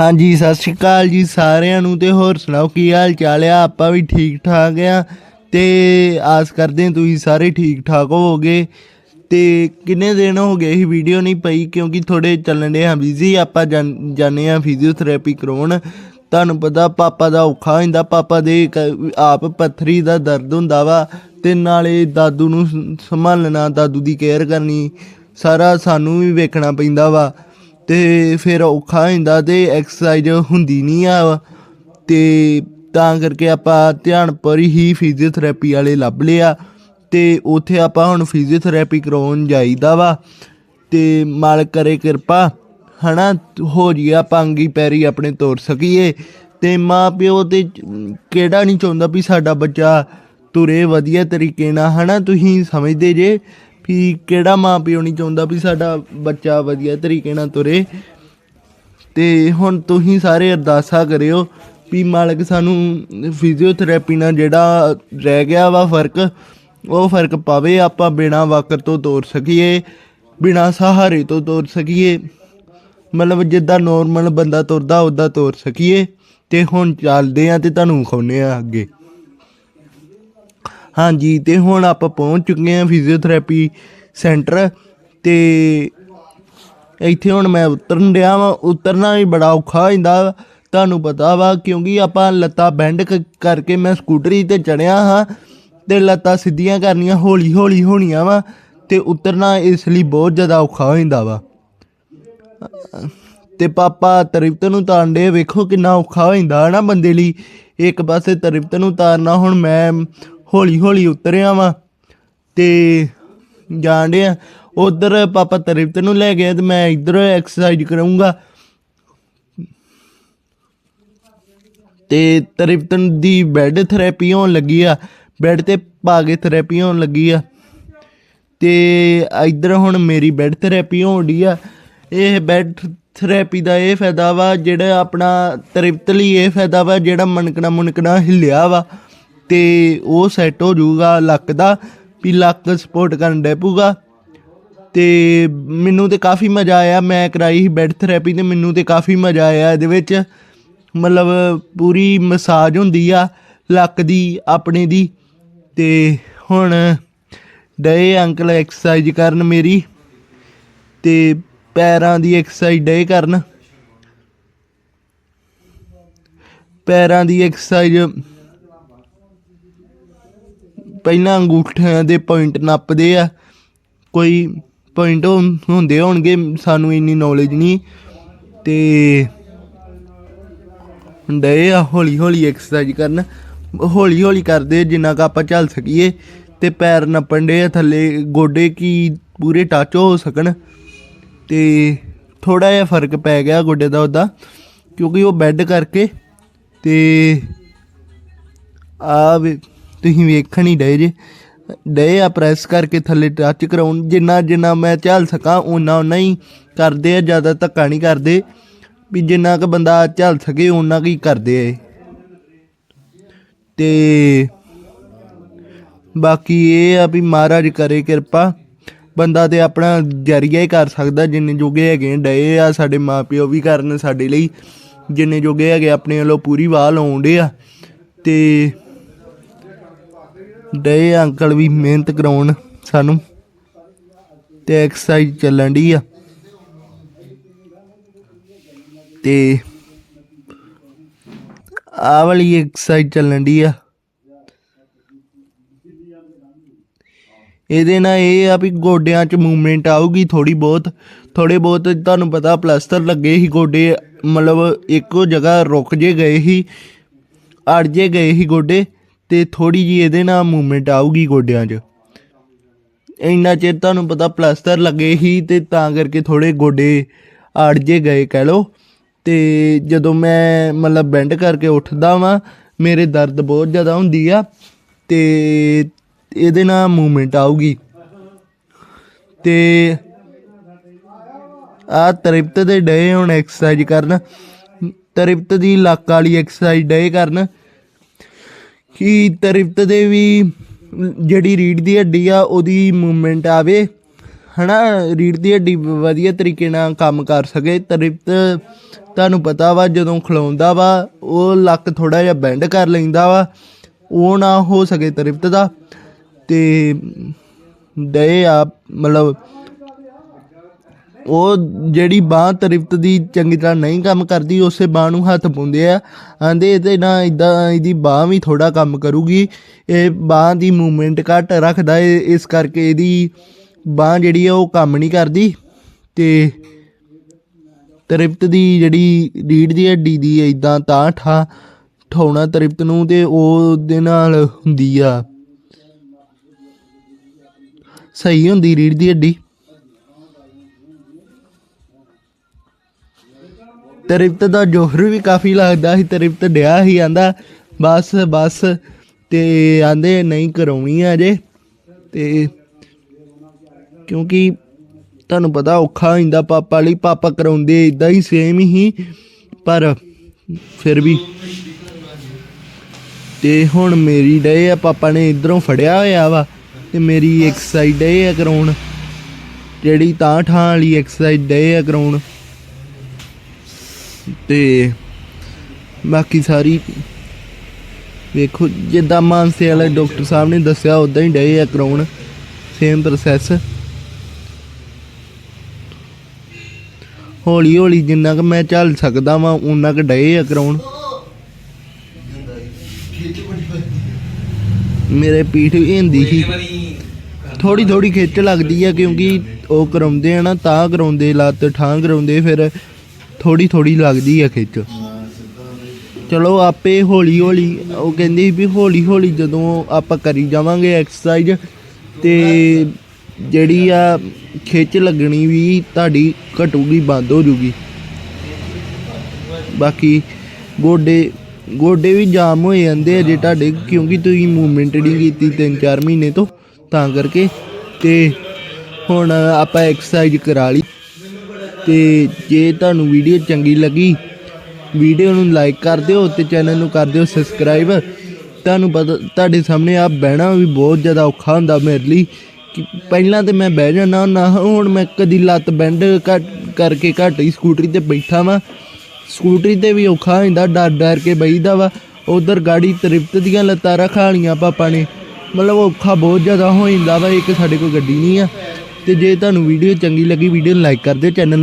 ਹਾਂਜੀ, ਸਤਿ ਸ਼੍ਰੀ ਅਕਾਲ ਜੀ ਸਾਰਿਆਂ ਨੂੰ ਤੇ ਹੋਰ ਸੁਣਾਓ ਕੀ ਹਾਲ ਚਾਲ ਆ? ਆਪਾਂ ਵੀ ਠੀਕ ਠਾਕ ਆ। ਤੇ ਆਸ ਕਰਦੇ ਹਾਂ ਤੁਸੀਂ ਸਾਰੇ ਠੀਕ ਠਾਕ ਹੋਵੋਗੇ। ਤੇ ਕਿੰਨੇ ਦਿਨ ਹੋ ਗਏ ਇਹ ਵੀਡੀਓ ਨਹੀਂ ਪਈ ਕਿਉਂਕਿ ਥੋੜੇ ਚੱਲਣ ਦੇ ਆ ਬਿਜ਼ੀ ਆਪਾਂ ਜਾਣ- ਜਾਂਦੇ ਆ ਫਿਜ਼ੀਓਥੈਰੇਪੀ ਕਰਾਉਣ। ਤੁਹਾਨੂੰ ਪਤਾ ਪਾਪਾ ਦਾ ਔਖਾ ਹੁੰਦਾ, ਪਾਪਾ ਦੇ ਕ- ਆਪ ਪੱਥਰੀ ਦਾ ਦਰਦ ਹੁੰਦਾ ਵਾ ਤੇ ਨਾਲੇ ਦਾਦੂ ਨੂੰ ਸੰਭਾਲਣਾ, ਦਾਦੂ ਦੀ ਕੇਅਰ ਕਰਨੀ, ਸਾਰਾ ਸਾਨੂੰ ਵੀ ਵੇਖਣਾ ਪੈਂਦਾ ਵਾ। ਤੇ ਫਿਰ ਔਖਾ ਹੁੰਦਾ ਤੇ ਐਕਸਰਸਾਈਜ਼ ਹੁੰਦੀ ਨਹੀਂ ਆ। ਤੇ ਤਾਂ ਕਰਕੇ ਆਪਾਂ ਧਿਆਨ ਪਰ ਹੀ ਫਿਜ਼ੀਓਥੈਰੇਪੀ ਵਾਲੇ ਲੱਭ ਲਿਆ। ਤੇ ਉੱਥੇ ਆਪਾਂ ਹੁਣ ਫਿਜ਼ੀਓਥੈਰੇਪੀ ਕਰਾਉਣ ਜਾਈਦਾ ਵਾ। ਤੇ ਮਾਲਕ ਕਰੇ ਕਿਰਪਾ, ਹਨਾ? ਹੋ ਜੀ ਆਪਾਂ ਅੰਗੀ ਪੈਰੀ ਆਪਣੇ ਤੋਰ ਸਕੀਏ। ਤੇ ਮਾਂ ਪਿਓ ਤੇ ਕਿਹੜਾ ਨਹੀਂ ਚਾਹੁੰਦਾ ਵੀ ਸਾਡਾ ਬੱਚਾ ਤੁਰੇ ਵਧੀਆ ਤਰੀਕੇ ਨਾਲ, ਹਨਾ? ਤੁਸੀਂ ਸਮਝਦੇ ਜੇ। ਵੀ ਕਿਹੜਾ ਮਾਂ ਪਿਓ ਨਹੀਂ ਚਾਹੁੰਦਾ ਵੀ ਸਾਡਾ ਬੱਚਾ ਵਧੀਆ ਤਰੀਕੇ ਨਾਲ ਤੁਰੇ। ਤੇ ਹੁਣ ਤੁਸੀਂ ਸਾਰੇ ਅਰਦਾਸਾ ਕਰਿਓ ਵੀ ਮਾਲਕ ਸਾਨੂੰ ਫਿਜ਼ੀਓਥੈਰੇਪੀ ਨਾਲ ਜਿਹੜਾ ਰਹਿ ਗਿਆ ਵਾ ਫ਼ਰਕ, ਉਹ ਫ਼ਰਕ ਪਾਵੇ, ਆਪਾਂ ਬਿਨਾ ਵਕਰ ਤੋਂ ਤੋਰ ਸਕੀਏ, ਬਿਨਾ ਸਹਾਰੇ ਤੋਂ ਤੋਰ ਸਕੀਏ। ਮਤਲਬ ਜਿੱਦਾਂ ਨੋਰਮਲ ਬੰਦਾ ਤੁਰਦਾ, ਉਦਾਂ ਤੋਰ ਸਕੀਏ। ਤੇ ਹੁਣ ਚੱਲਦੇ ਆ ਤੇ ਤੁਹਾਨੂੰ ਖੋਨੇ ਆ ਅੱਗੇ। ਹਾਂਜੀ, ਤੇ ਹੁਣ ਆਪਾਂ ਪਹੁੰਚ ਚੁੱਕੇ ਹਾਂ ਫਿਜ਼ੀਓਥੈਰੇਪੀ ਸੈਂਟਰ ਤੇ ਇੱਥੇ ਹੁਣ ਮੈਂ ਉਤਰਨ ਡਿਆ ਵਾਂ ਉਤਰਨਾ ਵੀ ਬੜਾ ਔਖਾ ਹੁੰਦਾ ਵਾ। ਤੁਹਾਨੂੰ ਪਤਾ ਵਾ, ਕਿਉਂਕਿ ਆਪਾਂ ਲੱਤਾਂ ਬੈਂਡ ਕ- ਕਰਕੇ ਮੈਂ ਸਕੂਟਰੀ ਤੇ ਚੜਿਆ ਹਾਂ ਤੇ ਲੱਤਾਂ ਸਿੱਧੀਆਂ ਕਰਨੀਆਂ ਹੌਲੀ ਹੌਲੀ ਹੋਣੀਆਂ ਵਾ ਤੇ ਉਤਰਨਾ ਇਸ ਲਈ ਬਹੁਤ ਜ਼ਿਆਦਾ ਔਖਾ ਹੋ ਜਾਂਦਾ ਵਾ ਤੇ ਪਾਪਾ ਤ੍ਰਿਪਤ ਨੂੰ ਤਾਂਡੇ ਵੇਖੋ ਕਿੰਨਾ ਔਖਾ ਹੋ ਜਾਂਦਾ ਨਾ ਬੰਦੇ ਲਈ ਇੱਕ ਪਾਸੇ ਤ੍ਰਿਪਤ ਨੂੰ ਤਾਰਨਾ, ਹੁਣ ਮੈਂ ਹੌਲੀ ਹੌਲੀ ਉਤਰਿਆ ਵਾਂ ਤੇ ਜਾਣ ਡਿਆ। ਉਧਰ ਪਾਪਾ ਤ੍ਰਿਪਤ ਨੂੰ ਲੈ ਗਿਆ ਤੇ ਮੈਂ ਇੱਧਰ ਐਕਸਰਸਾਈਜ਼ ਕਰਾਉਂਗਾ ਤੇ ਤ੍ਰਿਪਤ ਦੀ ਬੈੱਡ ਥੈਰੇਪੀ ਹੋਣ ਲੱਗੀ ਆ। ਬੈੱਡ ਤੇ ਪਾ ਕੇ ਥੈਰੇਪੀ ਹੋਣ ਲੱਗੀ ਆ। ਤੇ ਇੱਧਰ ਹੁਣ ਮੇਰੀ ਬੈੱਡ ਥੈਰੇਪੀ ਹੋਣ ਡਈ ਆ। ਇਹ ਬੈੱਡ ਥੈਰੇਪੀ ਦਾ ਇਹ ਫਾਇਦਾ ਵਾ ਜਿਹੜਾ ਆਪਣਾ ਤ੍ਰਿਪਤ ਲਈ ਇਹ ਫਾਇਦਾ ਵਾ ਜਿਹੜਾ ਮਣਕਣਾ ਮੁਣਕਣਾ ਹਿੱਲਿਆ ਵਾ। ਤੇ ਉਹ ਸੈੱਟ ਹੋ ਜਾਊਗਾ ਲੱਕ ਦਾ ਵੀ ਲੱਕ ਸਪੋਰਟ ਕਰਨ ਦੇ ਪਊਗਾ। ਤੇ ਮੈਨੂੰ ਤੇ ਕਾਫੀ ਮਜ਼ਾ ਆਇਆ, ਮੈਂ ਕਰਾਈ ਸੀ ਬੈਡ ਥੈਰੇਪੀ ਤੇ ਮੈਨੂੰ ਤੇ ਕਾਫੀ ਮਜ਼ਾ ਆਇਆ ਇਹਦੇ ਵਿੱਚ। ਮਤਲਬ ਪੂਰੀ ਮਸਾਜ ਹੁੰਦੀ ਆ, ਲੱਕ ਦੀ, ਆਪਣੇ ਦੀ। ਤੇ ਹੁਣ ਡਏ ਅੰਕਲ ਐਕਸਰਸਾਈਜ਼ ਕਰਨ ਮੇਰੀ। ਤੇ ਪੈਰਾਂ ਦੀ ਐਕਸਰਸਾਈਜ਼ ਡਏ ਕਰਨ। ਪੈਰਾਂ ਦੀ ਐਕਸਰਸਾਈਜ਼ ਪਹਿਲਾਂ ਅੰਗੂਠਿਆਂ ਦੇ ਪੁਆਇੰਟ ਨੱਪਦੇ ਆ। ਕੋਈ ਪੁਆਇੰਟ ਹੁੰਦੇ ਹੋਣਗੇ, ਸਾਨੂੰ ਇੰਨੀ ਨੌਲੇਜ ਨਹੀਂ। ਤੇ ਡਏ ਆ ਹੌਲੀ ਹੌਲੀ ਐਕਸਰਸਾਈਜ਼ ਕਰਨ। ਹੌਲੀ ਹੌਲੀ ਕਰਦੇ, ਜਿੰਨਾ ਕੁ ਆਪਾਂ ਚੱਲ ਸਕੀਏ। ਤੇ ਪੈਰ ਨੱਪਣ ਦੇ ਥੱਲੇ ਗੋਡੇ ਕੀ ਪੂਰੇ ਟੱਚ ਹੋ ਸਕਣ। ਤੇ ਥੋੜਾ ਜਿਹਾ ਫ਼ਰਕ ਪੈ ਗਿਆ ਗੋਡੇ ਦਾ ਉਹਦਾ, ਕਿਉਂਕਿ ਉਹ ਬੈੱਡ ਕਰਕੇ। ਤੇ ਆ ਤੁਸੀਂ ਵੇਖਣ ਹੀ ਡਏ ਜੇ। ਡਏ ਆ ਪ੍ਰੈਸ ਕਰਕੇ ਥੱਲੇ ਟੱਚ ਕਰਾਉਣ। ਜਿੰਨਾ ਜਿੰਨਾ ਮੈਂ ਝੱਲ ਸਕਾਂ, ਓਨਾ ਓਨਾ ਹੀ ਕਰਦੇ ਆ। ਜ਼ਿਆਦਾ ਧੱਕਾ ਨਹੀਂ ਕਰਦੇ। ਵੀ ਜਿੰਨਾ ਕ ਬੰਦਾ ਝੱਲ ਸਕੇ, ਓਨਾ ਕੁ ਹੀ ਕਰਦੇ ਆ ਇਹ। ਤੇ ਬਾਕੀ ਇਹ ਆ ਵੀ ਮਹਾਰਾਜ ਕਰੇ ਕਿਰਪਾ। ਬੰਦਾ ਤੇ ਆਪਣਾ ਜਰੀਆ ਹੀ ਕਰ ਸਕਦਾ। ਜਿੰਨੇ ਜੋਗੇ ਹੈਗੇ ਡਏ ਆ ਸਾਡੇ ਮਾਪਿਓ ਵੀ ਕਰਨ ਸਾਡੇ ਲਈ। ਜਿੰਨੇ ਜੋਗੇ ਹੈਗੇ ਆਪਣੇ ਵੱਲੋਂ ਪੂਰੀ ਵਾਹ ਲਾਉਂਦੇ ਆ। ਤੇ ਡਏ ਅੰਕਲ ਵੀ ਮਿਹਨਤ ਕਰਾਉਣ ਸਾਨੂੰ ਤੇ ਐਕਸਰਸਾਈਜ਼ ਚੱਲਣ ਦੀ ਆ। ਤੇ ਆ ਵਾਲੀ ਐਕਸਰਸਾਈਜ਼ ਚੱਲਣ ਦੀ ਆ। ਇਹਦੇ ਨਾਲ ਇਹ ਆ ਵੀ ਗੋਡਿਆਂ 'ਚ ਮੂਵਮੈਂਟ ਆਊਗੀ ਥੋੜੀ ਬਹੁਤ। ਥੋੜੇ ਬਹੁਤ ਤੁਹਾਨੂੰ ਪਤਾ ਪਲਾਸਟਰ ਲੱਗੇ ਸੀ ਗੋਡੇ, ਮਤਲਬ ਇੱਕੋ ਜਗ੍ਹਾ ਰੁਕ ਜੇ ਗਏ ਸੀ, ਅੜ ਜੇ ਗਏ ਸੀ ਗੋਡੇ। ਤੇ ਥੋੜੀ ਜੀ ਇਹਦੇ ਨਾਲ ਮੂਵਮੈਂਟ ਆਊਗੀ ਗੋਡਿਆਂ 'ਚ। ਇੰਨਾ ਚਿਰ ਤੁਹਾਨੂੰ ਪਤਾ ਪਲਾਸਟਰ ਲੱਗੇ ਹੀ ਤੇ ਤਾਂ ਕਰਕੇ ਥੋੜੇ ਗੋਡੇ ਆੜ ਜੇ ਗਏ ਕਹਿ ਲੋ ਤੇ ਜਦੋਂ ਮੈਂ ਮਤਲਬ ਬੈਂਡ ਕਰਕੇ ਉੱਠਦਾ ਵਾਂ, ਮੇਰੇ ਦਰਦ ਬਹੁਤ ਜ਼ਿਆਦਾ ਹੁੰਦੀ ਆ ਤੇ ਇਹਦੇ ਨਾਲ ਮੂਵਮੈਂਟ ਆਊਗੀ। ਤੇ ਆ ਤ੍ਰਿਪਤ ਦੇ ਡਏ ਹੁਣ ਐਕਸਰਸਾਈਜ਼ ਕਰਨ। ਤ੍ਰਿਪਤ ਦੀ ਲੱਕ ਵਾਲੀ ਐਕਸਰਸਾਈਜ਼ ਡਏ ਕਰਨ। ਕਿ ਤ੍ਰਿਪਤ ਦੇ ਵੀ ਜਿਹੜੀ ਰੀੜ ਦੀ ਹੱਡੀ ਆ, ਉਹਦੀ ਮੂਵਮੈਂਟ ਆਵੇ, ਹਨਾ? ਰੀੜ ਦੀ ਹੱਡੀ ਵਧੀਆ ਤਰੀਕੇ ਨਾਲ ਕੰਮ ਕਰ ਸਕੇ। ਤ੍ਰਿਪਤ ਤੁਹਾਨੂੰ ਪਤਾ ਵਾ, ਜਦੋਂ ਖਲੋਂਦਾ ਵਾ, ਉਹ ਲੱਕ ਥੋੜਾ ਜਿਹਾ ਬੈਂਡ ਕਰ ਲੈਂਦਾ ਵਾ, ਉਹ ਨਾ ਹੋ ਸਕੇ ਤ੍ਰਿਪਤ ਦਾ। ਤੇ ਦੇ ਆ, ਮਤਲਬ ਉਹ ਜਿਹੜੀ ਬਾਹ ਤ੍ਰਿਪਤ ਦੀ ਚੰਗੀ ਤਰ੍ਹਾਂ ਨਹੀਂ ਕੰਮ ਕਰਦੀ, ਉਸੇ ਬਾਹ ਨੂੰ ਹੱਥ ਪਾਉਂਦੇ ਆ। ਆਂਦੇ ਇਹਦੇ ਨਾਲ ਇਦਾਂ ਇਹਦੀ ਬਾਹ ਵੀ ਥੋੜਾ ਕੰਮ ਕਰੂਗੀ। ਇਹ ਬਾਹ ਦੀ ਮੂਵਮੈਂਟ ਘੱਟ ਰੱਖਦਾ ਏ, ਇਸ ਕਰਕੇ ਇਹਦੀ ਬਾਹ ਜਿਹੜੀ ਆ ਉਹ ਕੰਮ ਨਹੀਂ ਕਰਦੀ। ਤੇ ਤ੍ਰਿਪਤ ਦੀ ਜਿਹੜੀ ਰੀੜ ਦੀ ਹੱਡੀ ਦੀ ਇਦਾਂ ਤਾਂ ਠਾ ਠਾਉਣਾ ਤ੍ਰਿਪਤ ਨੂੰ ਤੇ ਉਹਦੇ ਨਾਲ ਹੁੰਦੀ ਆ। ਸਹੀ ਹੁੰਦੀ ਰੀੜ ਦੀ ਹੱਡੀ। ਤ੍ਰਿਪਤ ਦਾ ਜੋਹਰ ਵੀ ਕਾਫੀ ਲੱਗਦਾ ਸੀ ਤ੍ਰਿਪਤ ਡਿਆ ਹੀ ਆਂਦਾ, ਬਸ ਬਸ। ਤੇ ਆਂਦੇ, ਨਹੀਂ, ਕਰਾਉਣੀ ਆ ਅਜੇ। ਤੇ ਕਿਉਂਕਿ ਤੁਹਾਨੂੰ ਪਤਾ ਔਖਾ ਹੋ ਜਾਂਦਾ, ਪਾਪਾ ਲਈ ਪਾਪਾ ਕਰਾਉਂਦੇ ਇਦਾਂ ਹੀ ਸੇਮ ਹੀ, ਪਰ ਫਿਰ ਵੀ। ਤੇ ਹੁਣ ਮੇਰੀ ਡੇ ਆ, ਪਾਪਾ ਨੇ ਇਧਰੋਂ ਫੜਿਆ ਹੋਇਆ ਵਾ, ਤੇ ਮੇਰੀ ਐਕਸਰਸਾਈਜ਼ ਡੇ ਆ ਕਰਾਉਣ। ਜਿਹੜੀ ਤਾਂ ਠਾਂ ਵਾਲੀ ਐਕਸਰਸਾਈਜ਼ ਡੇ ਆ ਕਰਾਉਣ। ਤੇ ਬਾਕੀ ਸਾਰੀ ਵੇਖੋ, ਜਿੱਦਾਂ ਮਾਨਸੇ ਵਾਲੇ ਡਾਕਟਰ ਸਾਹਿਬ ਨੇ ਦੱਸਿਆ ਉਦਾਂ ਹੀ ਡਏ ਆ ਕਰਾਉਣ ਸੇਮ ਪ੍ਰੋਸੈਸ ਹੌਲੀ ਹੌਲੀ ਜਿੰਨਾ ਕੁ ਮੈਂ ਚੱਲ ਸਕਦਾ ਵਾਂ ਉਨਾ ਕੁ ਡਏ ਆ ਕਰਾਉਣ। ਮੇਰੇ ਪੀਠ ਵੀ ਹਿੰਦੀ ਸੀ। ਥੋੜੀ ਥੋੜੀ ਖਿੱਚ ਲੱਗਦੀ ਆ ਕਿਉਂਕਿ ਉਹ ਕਰਾਉਂਦੇ ਆ ਨਾ, ਤਾਂ ਕਰਾਉਂਦੇ, ਲੱਤ ਠਾਂ ਕਰਾਉਂਦੇ, ਫਿਰ ਥੋੜੀ ਥੋੜੀ ਲੱਗਦੀ ਆ ਖਿੱਚ। ਚਲੋ ਆਪੇ ਹੌਲੀ ਹੌਲੀ ਉਹ ਕਹਿੰਦੀ ਸੀ ਵੀ ਹੌਲੀ ਹੌਲੀ ਜਦੋਂ ਆਪਾਂ ਕਰੀ ਜਾਵਾਂਗੇ ਐਕਸਰਸਾਈਜ਼ ਤੇ ਜਿਹੜੀ ਆ ਖਿੱਚ ਲੱਗਣੀ ਵੀ ਤੁਹਾਡੀ ਘਟੂਗੀ, ਬੰਦ ਹੋ ਜੂਗੀ। ਬਾਕੀ ਗੋਡੇ ਗੋਡੇ ਵੀ ਜਾਮ ਹੋਏ ਜਾਂਦੇ ਆ ਜੇ ਤੁਹਾਡੇ, ਕਿਉਂਕਿ ਤੁਸੀਂ ਮੂਵਮੈਂਟ ਨਹੀਂ ਕੀਤੀ 3-4 ਮਹੀਨੇ ਤੋਂ, ਤਾਂ ਕਰਕੇ। ਤੇ ਹੁਣ ਆਪਾਂ ਐਕਸਰਸਾਈਜ਼ ਕਰਾ ਲਈ। ਤੇ ਜੇ ਤੁਹਾਨੂੰ ਵੀਡੀਓ ਚੰਗੀ ਲੱਗੀ, ਵੀਡੀਓ ਨੂੰ ਲਾਈਕ ਕਰ ਦਿਓ ਤੇ ਚੈਨਲ ਨੂੰ ਕਰ ਦਿਓ ਸਬਸਕ੍ਰਾਈਬ ਤੁਹਾਨੂੰ ਪਤਾ, ਤੁਹਾਡੇ ਸਾਹਮਣੇ ਆ ਬਹਿਣਾ ਵੀ ਬਹੁਤ ਜ਼ਿਆਦਾ ਔਖਾ ਹੁੰਦਾ ਮੇਰੇ ਲਈ। ਕਿ ਪਹਿਲਾਂ ਤੇ ਮੈਂ ਬਹਿ ਜਾਣਾ ਨਾ ਹੁਣ ਮੈਂ ਕਦੀ ਲੱਤ ਬੈਂਡ ਘੱਟ ਕਰਕੇ ਘੱਟ ਹੀ ਸਕੂਟਰੀ ਤੇ ਬੈਠਾ ਵਾਂ। ਸਕੂਟਰੀ ਤੇ ਵੀ ਔਖਾ ਹੋ ਜਾਂਦਾ, ਡਰ ਡਰ ਕੇ ਬਈਦਾ ਵਾ। ਉਧਰ ਗਾੜੀ ਤ੍ਰਿਪਤ ਦੀਆਂ ਲੱਤਾਂ ਰਖਾਲੀਆਂ ਪਾਪਾ ਨੇ। ਮਤਲਬ ਔਖਾ ਬਹੁਤ ਜ਼ਿਆਦਾ ਹੋ ਜਾਂਦਾ ਵਾ, ਇੱਕ ਸਾਡੇ ਕੋਲ ਗੱਡੀ ਨਹੀਂ ਆ। ਤੇ ਜੇ ਤੁਹਾਨੂੰ ਵੀਡੀਓ ਚੰਗੀ ਲੱਗੀ, ਵੀਡੀਓ ਨੂੰ ਲਾਈਕ ਕਰ ਦਿਓ ਚੈਨਲ